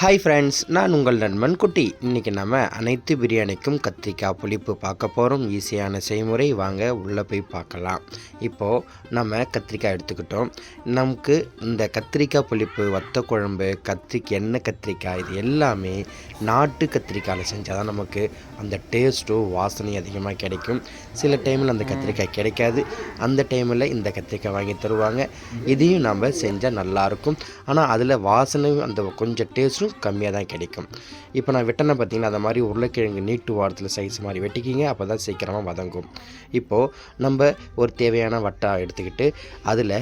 Hi friends நான் உங்கள் நண்பன் குட்டி. இன்றைக்கி நம்ம அனைத்து பிரியாணிக்கும் கத்திரிக்காய் புளிப்பு பார்க்க போகிறோம் ஈஸியான செய்முறை வாங்க உள்ளே போய் பார்க்கலாம். இப்போது நம்ம கத்திரிக்காய் எடுத்துக்கிட்டோம். நமக்கு இந்த கத்திரிக்காய் புளிப்பு வத்த குழம்பு கத்திரிக்காய் எண்ணெய் கத்திரிக்காய் இது எல்லாமே நாட்டு கத்திரிக்காயில் செஞ்சால் தான் நமக்கு அந்த டேஸ்ட்டும் வாசனையும் அதிகமாக கிடைக்கும். சில டைமில் அந்த கத்திரிக்காய் கிடைக்காது. அந்த டைமில் இந்த கத்திரிக்காய் வாங்கி தருவாங்க. இதையும் நம்ம செஞ்சால் நல்லாயிருக்கும் ஆனால் அதில் வாசனையும் அந்த கொஞ்சம் டேஸ்ட்டும் கம்மியாக தான் கிடைக்கும். இப்போ நான் வெட்டின பார்த்தீங்கன்னா அந்த மாதிரி உருளைக்கிழங்கு நீட்டு வாரத்தில் சைஸ் மாதிரி வெட்டிக்கிங்க அப்போ தான் சீக்கிரமாக வதங்கும். இப்போது நம்ம ஒரு தேவையான வட்டா எடுத்துக்கிட்டு அதில்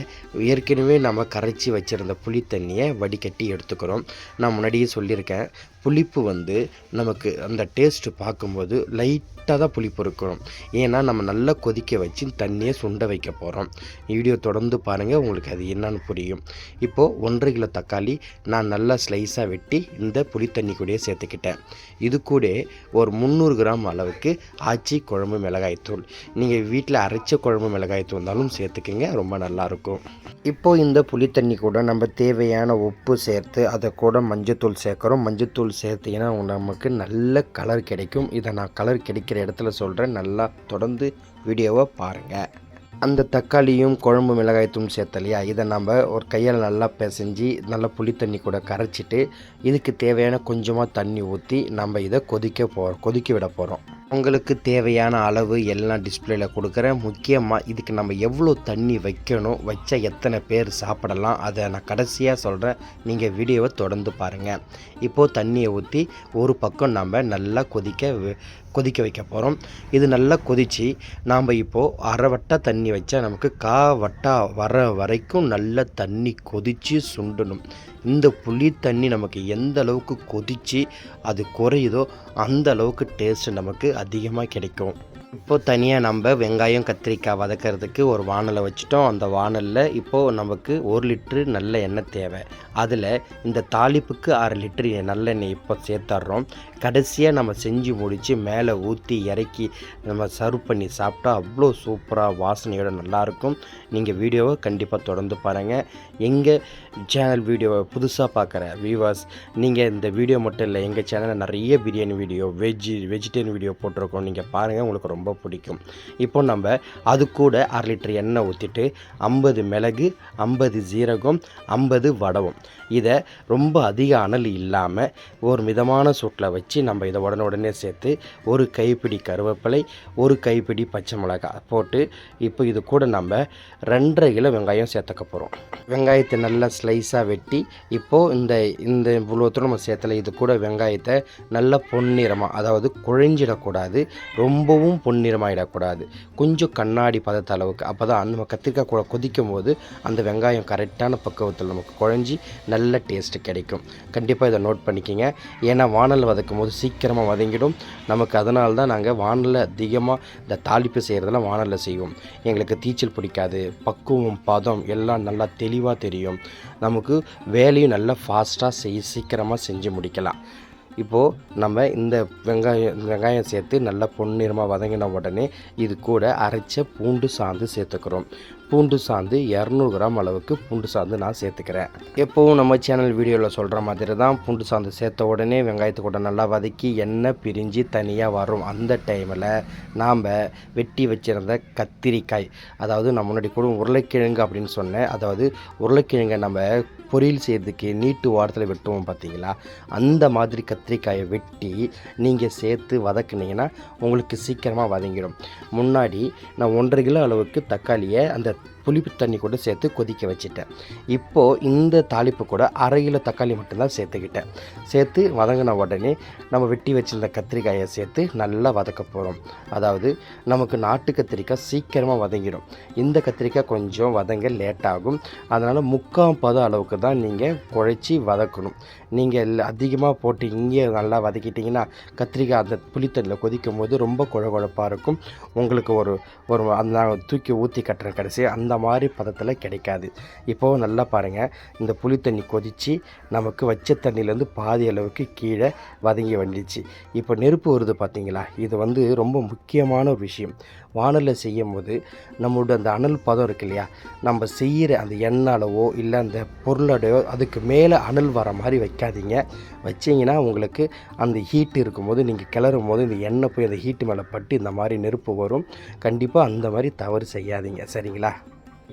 ஏற்கனவே நம்ம கரைச்சி வச்சுருந்த புளி தண்ணியை வடிகட்டி எடுத்துக்கிறோம். நான் முன்னாடியே சொல்லியிருக்கேன் புளிப்பு வந்து நமக்கு அந்த டேஸ்ட்டு பார்க்கும்போது லைட்டாக தான் புளிப்பு இருக்கணும். ஏன்னா நம்ம நல்லா கொதிக்க வச்சு தண்ணியை சுண்ட வைக்க போகிறோம் வீடியோ தொடர்ந்து பாருங்கள் உங்களுக்கு அது என்னன்னு புரியும். இப்போது ஒன்றரை கிலோ தக்காளி நான் நல்லா ஸ்லைஸாக வெட்டி இந்த புளி தண்ணி கூடயே சேர்த்துக்கிட்டேன். இது கூட ஒரு முந்நூறு கிராம் அளவுக்கு ஆச்சி குழம்பு மிளகாய்த்தூள் நீங்கள் வீட்டில் அரைச்ச குழம்பு மிளகாய்த்தூள் இருந்தாலும் சேர்த்துக்கோங்க ரொம்ப நல்லாயிருக்கும் இப்போது இந்த புளி தண்ணி கூட நம்ம தேவையான உப்பு சேர்த்து அதை கூட மஞ்சத்தூள் சேர்க்குறோம். மஞ்சத்தூள் சேர்த்தீங்கன்னா நமக்கு நல்ல கலர் கிடைக்கும். இதை நான் கலர் கிடைக்கிற இடத்துல சொல்கிறேன் நல்லா தொடர்ந்து வீடியோவை பாருங்கள் அந்த தக்காளியும் குழம்பு மிளகாய்த்தூள் சேர்த்தலையா இதை நம்ம ஒரு கையால் நல்லா பிசைஞ்சு நல்லா புளி தண்ணி கூட கரைச்சிட்டு இதுக்கு தேவையான கொஞ்சமாக தண்ணி ஊற்றி நம்ம இதை கொதிக்க போகிறோம் கொதிக்க விட போகிறோம் உங்களுக்கு தேவையான அளவு எல்லாம் டிஸ்பிளேல கொடுக்குறேன். முக்கியமாக இதுக்கு நம்ம எவ்வளோ தண்ணி வைக்கணும் வச்சா எத்தனை பேர் சாப்பிடலாம் அதை நான் கடைசியாக சொல்கிறேன் நீங்கள் வீடியோவை தொடர்ந்து பாருங்கள் இப்போது தண்ணியை ஊற்றி ஒரு பக்கம் நம்ம நல்லா கொதிக்க கொதிக்க வைக்க போகிறோம் இது நல்லா கொதித்து நாம் இப்போது அரை வட்டா தண்ணி வச்சா நமக்கு கா வட்டா வர வரைக்கும் நல்ல தண்ணி கொதித்து சுண்டணும். இந்த புளி தண்ணி நமக்கு எந்த அளவுக்கு கொதித்து அது குறையுதோ அந்த அளவுக்கு டேஸ்ட் நமக்கு அதிகமாக கிடைக்கும். இப்போது தனியாக நம்ம வெங்காயம் கத்திரிக்காய் வதக்கிறதுக்கு ஒரு வானலை வச்சுட்டோம். அந்த வானலில் இப்போது நமக்கு ஒரு லிட்ரு நல்ல எண்ணெய் தேவை. அதில் இந்த தாளிப்புக்கு அரை லிட்டரு நல்லெண்ணெய் இப்போ சேர்த்துட்றோம் கடைசியாக நம்ம செஞ்சு முடித்து மேலே ஊற்றி இறக்கி நம்ம சர்வ் பண்ணி சாப்பிட்டா அவ்வளோ சூப்பராக வாசனையோட நல்லாயிருக்கும் நீங்கள் வீடியோவை கண்டிப்பாக தொடர்ந்து பாருங்கள் எங்கள் சேனல் வீடியோவை புதுசாக பார்க்குற வியூவர்ஸ் நீங்கள் இந்த வீடியோ மட்டும் இல்லை எங்கள் சேனலில் நிறைய biryani video veg vegetarian video போட்டிருக்கோம். நீங்கள் பாருங்கள் உங்களுக்கு ரொம்ப பிடிக்கும். இப்போ நம்ம அது கூட அரை லிட்டர் எண்ணெய் ஊற்றிட்டு ஐம்பது மிளகு ஐம்பது ஜீரகம் ஐம்பது வடவும். இதை ரொம்ப அதிக அனல் இல்லாமல் ஒரு மிதமான சூட்டில் வச்சு நம்ம இதை உடனே உடனே சேர்த்து ஒரு கைப்பிடி கருவேப்பிலை ஒரு கைப்பிடி பச்சை மிளகாய் போட்டு இப்போ இது கூட நம்ம ரெண்டரை கிலோ வெங்காயம் சேர்த்துக்க போகிறோம் வெங்காயத்தை நல்லா ஸ்லைஸாக வெட்டி இப்போது இந்த இந்த இவ்வளோத்தூரம் நம்ம சேர்த்தல இது கூட வெங்காயத்தை நல்லா பொன்னிறமாக அதாவது குழஞ்சிடக்கூடாது ரொம்பவும் பொன்னிறமாயிடக்கூடாது. கொஞ்சம் கண்ணாடி பதத்த அளவுக்கு அப்போ தான் நம்ம கத்திரிக்காய் கூட கொதிக்கும் போது அந்த வெங்காயம் கரெக்டான பக்குவத்தில் நமக்கு குழஞ்சி நல்ல டேஸ்ட்டு கிடைக்கும். கண்டிப்பாக இதை நோட் பண்ணிக்கிங்க. ஏன்னா வானல் வதக்கும் போது சீக்கிரமாக வதங்கிடும். நமக்கு அதனால தான் நாங்கள் வானலில் அதிகமாக இந்த தாளிப்பு செய்கிறதெல்லாம் வானலில் செய்வோம். எங்களுக்கு தீச்சல் பிடிக்காது. பக்குவம் பதம் எல்லாம் நல்லா தெளிவாக தெரியும். நமக்கு வேலையும் நல்லா ஃபாஸ்ட்டாக செய் சீக்கிரமாக செஞ்சு முடிக்கலாம். இப்போது நம்ம இந்த வெங்காயம் வெங்காயம் சேர்த்து நல்லா பொன்னிறமாக வதங்கின உடனே இது கூட அரைச்ச பூண்டு சாந்து சேர்த்துக்கிறோம். பூண்டு சாந்து இரநூறு கிராம் அளவுக்கு பூண்டு சாந்து நான் சேர்த்துக்கிறேன். எப்போவும் நம்ம சேனல் வீடியோவில் சொல்கிற மாதிரி தான் பூண்டு சாந்து சேர்த்த உடனே வெங்காயத்தை கூட நல்லா வதக்கி எண்ணெய் பிரிஞ்சு தனியாக வரும். அந்த டைமில் நாம் வெட்டி வச்சிருந்த கத்திரிக்காய் அதாவது நம்ம முன்னாடி கூட உருளைக்கிழங்கு அப்படின்னு சொன்னேன். அதாவது உருளைக்கிழங்கை நம்ம பொரியல் செய்கிறதுக்கு நீட்டு வாரத்தில் வெட்டுவோம் பார்த்தீங்களா அந்த மாதிரி கத்திரிக்காயை வெட்டி நீங்கள் சேர்த்து வதக்குனீங்கன்னா உங்களுக்கு சீக்கிரமாக வதங்கிடும். முன்னாடி நான் ஒன்றரை கிலோ அளவுக்கு தக்காளியை அந்த புளிப்பு தண்ணி கூட சேர்த்து கொதிக்க வச்சுட்டேன். இப்போது இந்த தாளிப்பு கூட அரை கிலோ தக்காளி மட்டும்தான் சேர்த்துக்கிட்டேன். சேர்த்து வதங்கின உடனே நம்ம வெட்டி வச்சிருந்த கத்திரிக்காயை சேர்த்து நல்லா வதக்க போகிறோம் அதாவது நமக்கு நாட்டு கத்திரிக்காய் சீக்கிரமாக வதங்கிடும். இந்த கத்திரிக்காய் கொஞ்சம் வதங்க லேட் ஆகும். அதனால் முக்கால் பதம் அளவுக்கு தான் நீங்கள் குழைச்சி வதக்கணும். நீங்கள் அதிகமாக போட்டு இங்கே நல்லா வதக்கிட்டிங்கன்னா கத்திரிக்காய் அந்த புளித்தண்ணியில் கொதிக்கும் போது ரொம்ப குழ குழப்பாக இருக்கும். உங்களுக்கு ஒரு ஒரு அந்த தூக்கி ஊற்றி கட்டுற கடைசி அந்த அந்த மாதிரி பதத்தில் கிடைக்காது. இப்போது நல்லா பாருங்கள் இந்த புளி தண்ணி கொதித்து நமக்கு வச்ச தண்ணியிலேருந்து பாதி அளவுக்கு கீழே வதங்கி வந்துடுச்சு. இப்போ நெருப்பு வருது பார்த்தீங்களா இது வந்து ரொம்ப முக்கியமான ஒரு விஷயம். வானலில் செய்யும் போது நம்மளோட அந்த அனல் பதம் இருக்கு இல்லையா? நம்ம செய்கிற அந்த எண்ணாலவோ இல்லை அந்த பொருளோடையோ அதுக்கு மேலே அனல் வர மாதிரி வைக்காதீங்க. வச்சிங்கன்னா உங்களுக்கு அந்த ஹீட் இருக்கும்போது நீங்கள் கிளறும் போது இந்த எண்ணெய் போய் அந்த ஹீட்டு மேலே பட்டு இந்த மாதிரி நெருப்பு வரும். கண்டிப்பாக அந்த மாதிரி தவறு செய்யாதீங்க. சரிங்களா?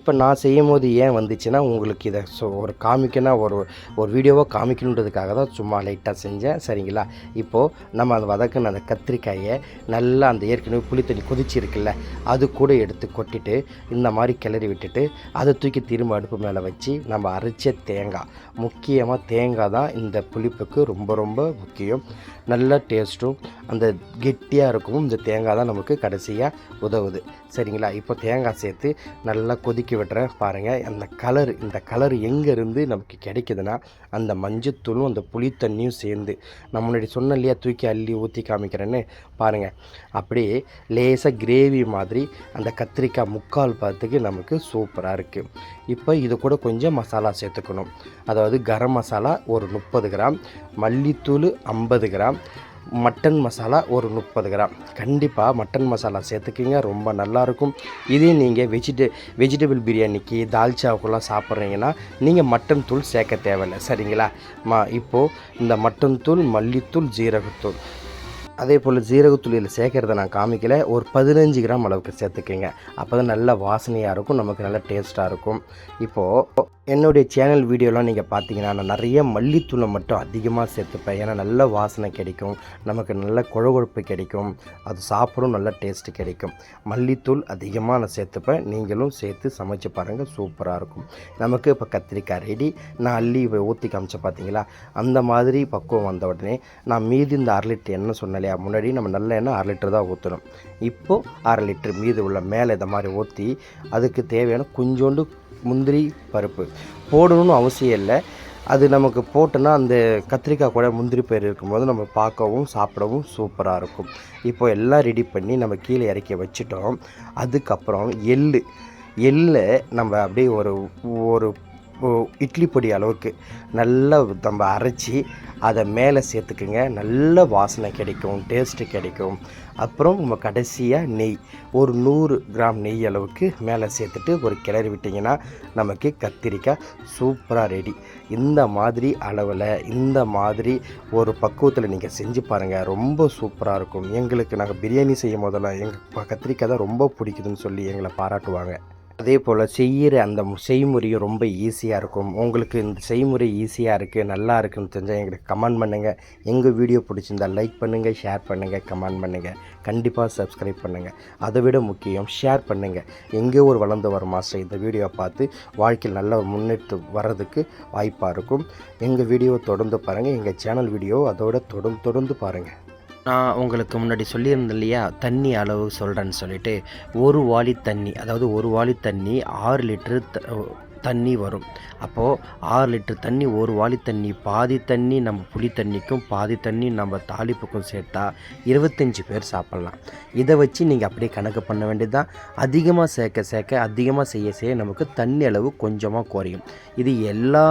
இப்போ நான் செய்யும் போது ஏன் வந்துச்சுன்னா உங்களுக்கு இதை ஸோ ஒரு காமிக்கனா ஒரு ஒரு வீடியோவாக காமிக்கணுன்றதுக்காக தான் சும்மா லைட்டாக செஞ்சேன். சரிங்களா? இப்போது நம்ம அதை வதக்கின அந்த கத்திரிக்காயை நல்லா அந்த ஏற்கனவே புளி தண்ணி கொதிச்சு இருக்குல்ல அது கூட எடுத்து கொட்டிட்டு இந்த மாதிரி கிளறி விட்டுட்டு அதை தூக்கி திரும்ப அடுப்பு மேலே வச்சு நம்ம அரைச்ச தேங்காய் முக்கியமாக தேங்காய் தான் இந்த புளிப்புக்கு ரொம்ப ரொம்ப முக்கியம். நல்ல டேஸ்ட்டும் அந்த கெட்டியாக இருக்கும் இந்த தேங்காய் தான் நமக்கு கடைசியாக உதவுது. சரிங்களா? இப்போ தேங்காய் சேர்த்து நல்லா கொதிக்க விட்டுறேன். பாருங்கள் அந்த கலர் இந்த கலர் எங்கேருந்து நமக்கு கிடைக்குதுன்னா அந்த மஞ்சத்தூளும் அந்த புளித்தண்ணியும் சேர்ந்து நம்ம முன்னாடி சொன்ன இல்லையா தூக்கி அள்ளி ஊற்றி காமிக்கிறேன்னு? பாருங்கள் அப்படியே லேசாக கிரேவி மாதிரி அந்த கத்திரிக்காய் முக்கால் பார்த்துக்கு நமக்கு சூப்பராக இருக்குது இப்போ இது கூட கொஞ்சம் மசாலா சேர்த்துக்கணும். அதாவது கரம் மசாலா ஒரு முப்பது கிராம் மல்லித்தூள் ஐம்பது கிராம் மட்டன் மசாலா ஒரு முப்பது கிராம். கண்டிப்பாக மட்டன் மசாலா சேர்த்துக்கிங்க ரொம்ப நல்லாயிருக்கும் இதே நீங்கள் வெஜிடே வெஜிடபிள் பிரியாணிக்கு தால்ச்சாவுக்குலாம் சாப்பிட்றீங்கன்னா நீங்கள் மட்டன் தூள் சேர்க்க தேவையில்லை. சரிங்களா? மா இப்போது இந்த மட்டன் தூள் மல்லித்தூள் ஜீரகத்தூள். அதே போல் ஜீரகத்தூள் இதில் சேர்க்குறத நான் காமிக்கல. ஒரு பதினஞ்சு கிராம் அளவுக்கு சேர்த்துக்கிங்க. அப்போ தான் நல்ல வாசனையாக இருக்கும் நமக்கு நல்ல டேஸ்ட்டாக இருக்கும். இப்போது என்னுடைய சேனல் வீடியோலாம் நீங்கள் பார்த்தீங்கன்னா நான் நிறைய மல்லித்தூளை மட்டும் அதிகமாக சேர்த்துப்பேன். ஏன்னா நல்ல வாசனை கிடைக்கும். நமக்கு நல்ல குழகுழப்பு கிடைக்கும். அது சாப்பிடும் நல்ல டேஸ்ட்டு கிடைக்கும். மல்லித்தூள் அதிகமாக நான் சேர்த்துப்பேன். நீங்களும் சேர்த்து சமைச்சு பாருங்கள் சூப்பராக இருக்கும். நமக்கு இப்போ கத்திரிக்காய் ரெடி நான் அள்ளி இப்போ ஊற்றி காமிச்சேன் பார்த்தீங்களா அந்த மாதிரி பக்குவம் வந்த உடனே நான் மீதி இந்த அரை லிட்டர் எண்ணெய் சொன்னேன் முன்னாடி நம்ம நல்ல எண்ணெய் அரை லிட்டர் தான் ஊற்றணும் இப்போது அரை லிட்டர் மீது உள்ள மேலே இந்த மாதிரி ஊற்றி அதுக்கு தேவையான கொஞ்சோண்டு முந்திரி பருப்பு. போடணும்னு அவசியம் இல்லை. அது நமக்கு போட்டோன்னா அந்த கத்திரிக்காய் கூட முந்திரி பயிர் இருக்கும்போது நம்ம பார்க்கவும் சாப்பிடவும் சூப்பராக இருக்கும். இப்போ எல்லாம் ரெடி பண்ணி நம்ம கீழே இறக்கி வச்சுட்டோம். அதுக்கப்புறம் எள் எள்ளை நம்ம அப்படியே ஒரு ஒரு இட்லி பொடி அளவுக்கு நல்லா நம்ம அரைச்சி அதை மேலே சேர்த்துக்குங்க. நல்ல வாசனை கிடைக்கும் டேஸ்ட்டு கிடைக்கும். அப்புறம் நம்ம கடைசியாக நெய். ஒரு நூறு கிராம் நெய் அளவுக்கு மேலே சேர்த்துட்டு ஒரு கிளறி விட்டிங்கன்னா நமக்கு கத்திரிக்காய் சூப்பராக ரெடி இந்த மாதிரி அளவில் இந்த மாதிரி ஒரு பக்குவத்தில் நீங்கள் செஞ்சு பாருங்கள் ரொம்ப சூப்பராக இருக்கும். எங்களுக்கு நாங்கள் பிரியாணி செய்யும் போதெல்லாம் எங்கள் கத்திரிக்காய் தான் ரொம்ப பிடிக்குதுன்னு சொல்லி எங்களை பாராட்டுவாங்க. அதே போல் செய்கிற அந்த செய்முறையும் ரொம்ப ஈஸியாக இருக்கும். உங்களுக்கு இந்த செய்முறை ஈஸியாக இருக்குது நல்லா இருக்குன்னு தெரிஞ்சால் எங்களுக்கு கமெண்ட் பண்ணுங்கள் எங்கள் வீடியோ பிடிச்சிருந்தா லைக் பண்ணுங்கள் ஷேர் பண்ணுங்கள் கமெண்ட் பண்ணுங்கள் கண்டிப்பாக சப்ஸ்கிரைப் பண்ணுங்கள் அதை விட முக்கியம் ஷேர் பண்ணுங்கள் எங்கே ஒரு வளர்ந்து வர மாஸ்டர் இந்த வீடியோவை பார்த்து வாழ்க்கையில் நல்ல ஒரு முன்னேற்று வர்றதுக்கு வாய்ப்பாக இருக்கும். எங்கள் வீடியோவை தொடர்ந்து பாருங்கள் எங்கள் சேனல் வீடியோ அதோட தொடர்ந்து தொடர்ந்து பாருங்கள் நான் உங்களுக்கு முன்னாடி சொல்லியிருந்தேன் இல்லையா? தண்ணி அளவு சொல்கிறேன்னு சொல்லிட்டு ஒரு வாலி தண்ணி அதாவது ஒரு வாலி தண்ணி ஆறு லிட்டரு த- தண்ணி வரும். அப்போது ஆறு லிட்டர் தண்ணி ஒரு வாளி தண்ணி பாதி தண்ணி நம்ம புளி தண்ணிக்கும் பாதி தண்ணி நம்ம தாளிப்புக்கும் சேர்த்தா இருபத்தஞ்சி பேர் சாப்பிட்லாம். இதை வச்சு நீங்கள் அப்படியே கணக்கு பண்ண வேண்டியது தான் அதிகமாக சேர்க்க சேர்க்க அதிகமாக செய்ய செய்ய நமக்கு தண்ணி அளவு கொஞ்சமாக குறையும். இது எல்லா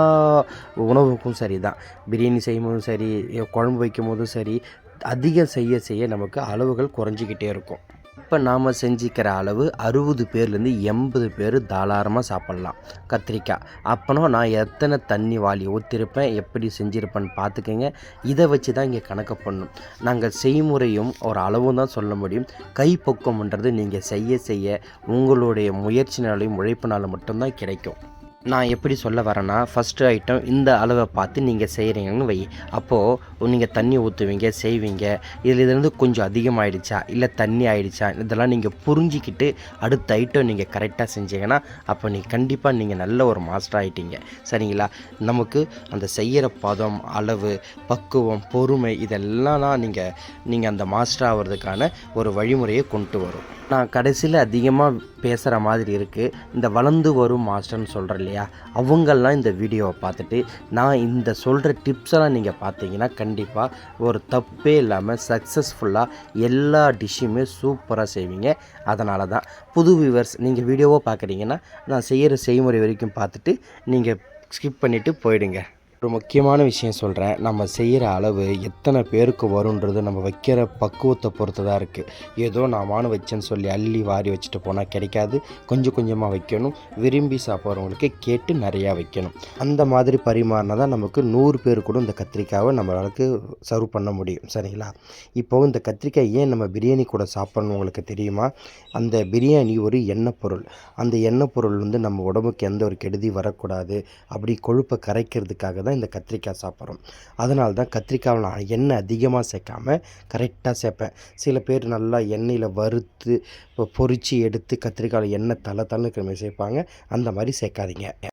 உணவுக்கும் சரி தான் பிரியாணி செய்யும் போதும் சரி குழம்பு வைக்கும் போதும் சரி அதிகம் செய்ய செய்ய நமக்கு அளவுகள் குறைஞ்சிக்கிட்டே இருக்கும். இப்போ நாம் செஞ்சுக்கிற அளவு அறுபது பேர்லேருந்து எண்பது பேர் தாராளமாக சாப்பிட்லாம். கத்திரிக்காய். அப்போனா நான் எத்தனை தண்ணி வாளி ஊற்றிருப்பேன் எப்படி செஞ்சுருப்பேன்னு பார்த்துக்கங்க. இதை வச்சு தான் இங்கே கணக்கு பண்ணணும் நாங்கள் செய்முறையும் ஒரு அளவும் தான் சொல்ல முடியும். கைப்பக்குவம்ன்றது நீங்கள் செய்ய செய்ய உங்களுடைய முயற்சினாலையும் உழைப்பினாலும் மட்டும்தான் கிடைக்கும். நான் எப்படி சொல்ல வரேன்னா ஃபஸ்ட்டு ஐட்டம் இந்த அளவை பார்த்து நீங்கள் செய்கிறீங்கன்னு வை. அப்போது நீங்கள் தண்ணி ஊற்றுவீங்க செய்வீங்க. இதில் இதுலேருந்து கொஞ்சம் அதிகமாகிடுச்சா இல்லை தண்ணி ஆகிடுச்சா இதெல்லாம் நீங்கள் புரிஞ்சிக்கிட்டு அடுத்த ஐட்டம் நீங்கள் கரெக்டாக செஞ்சீங்கன்னா அப்போ நீங்கள் கண்டிப்பாக நீங்கள் நல்ல ஒரு மாஸ்டர் ஆகிட்டீங்க சரிங்களா? நமக்கு அந்த செய்கிற பதம் அளவு பக்குவம் பொறுமை இதெல்லாம் தான் நீங்கள் நீங்கள் அந்த மாஸ்டர் ஆகிறதுக்கான ஒரு வழிமுறையை கொண்டு வரும். நான் கடைசியில் அதிகமாக பேசுகிற மாதிரி இருக்குது இந்த வளர்ந்து வரும் மாஸ்டர்னு சொல்கிறேன் இல்லையா? அவங்கெல்லாம் இந்த வீடியோவை பார்த்துட்டு நான் இந்த சொல்கிற டிப்ஸெல்லாம் நீங்கள் பார்த்தீங்கன்னா கண்டிப்பாக ஒரு தப்பே இல்லாமல் சக்ஸஸ்ஃபுல்லாக எல்லா டிஷ்ஷுமே சூப்பராக செய்வீங்க. அதனால தான் புது வியூவர்ஸ் நீங்கள் வீடியோவாக பார்க்குறீங்கன்னா நான் செய்கிற செய்முறை வரைக்கும் பார்த்துட்டு நீங்கள் ஸ்கிப் பண்ணிவிட்டு போயிடுங்க. ஒரு முக்கியமான விஷயம் சொல்கிறேன் நம்ம செய்கிற அளவு எத்தனை பேருக்கு வருன்றது நம்ம வைக்கிற பக்குவத்தை பொறுத்து தான் இருக்குது ஏதோ நான் வானு வச்சேன்னு சொல்லி அள்ளி வாரி வச்சுட்டு போனால் கிடைக்காது. கொஞ்சம் கொஞ்சமாக வைக்கணும். விரும்பி சாப்பிட்றவங்களுக்கு கேட்டு நிறையா வைக்கணும். அந்த மாதிரி பரிமாறினா தான் நமக்கு நூறு பேர் கூட இந்த கத்திரிக்காவை நம்மளுக்கு சர்வ் பண்ண முடியும். சரிங்களா? இப்போது இந்த கத்திரிக்காய் ஏன் நம்ம பிரியாணி கூட சாப்பிட்ணும் உங்களுக்கு தெரியுமா? அந்த பிரியாணி ஒரு எண்ணெய் பொருள். அந்த எண்ணெய் பொருள் வந்து நம்ம உடம்புக்கு எந்த ஒரு கெடுதி வரக்கூடாது. அப்படி கொழுப்பை கரைக்கிறதுக்காக தான் இந்த கத்திரிக்காய் சாப்பிட்றோம். அதனால தான் கத்திரிக்காய் நான் எண்ணெய் அதிகமாக சேர்க்காம கரெக்டாக சேர்ப்பேன். சில பேர் நல்லா எண்ணெயில் வறுத்து பொரித்து எடுத்து கத்திரிக்காயில் எண்ணெய் தலை தலை இருக்கிற மாதிரி சேர்ப்பாங்க. அந்த மாதிரி சேர்க்காதீங்க.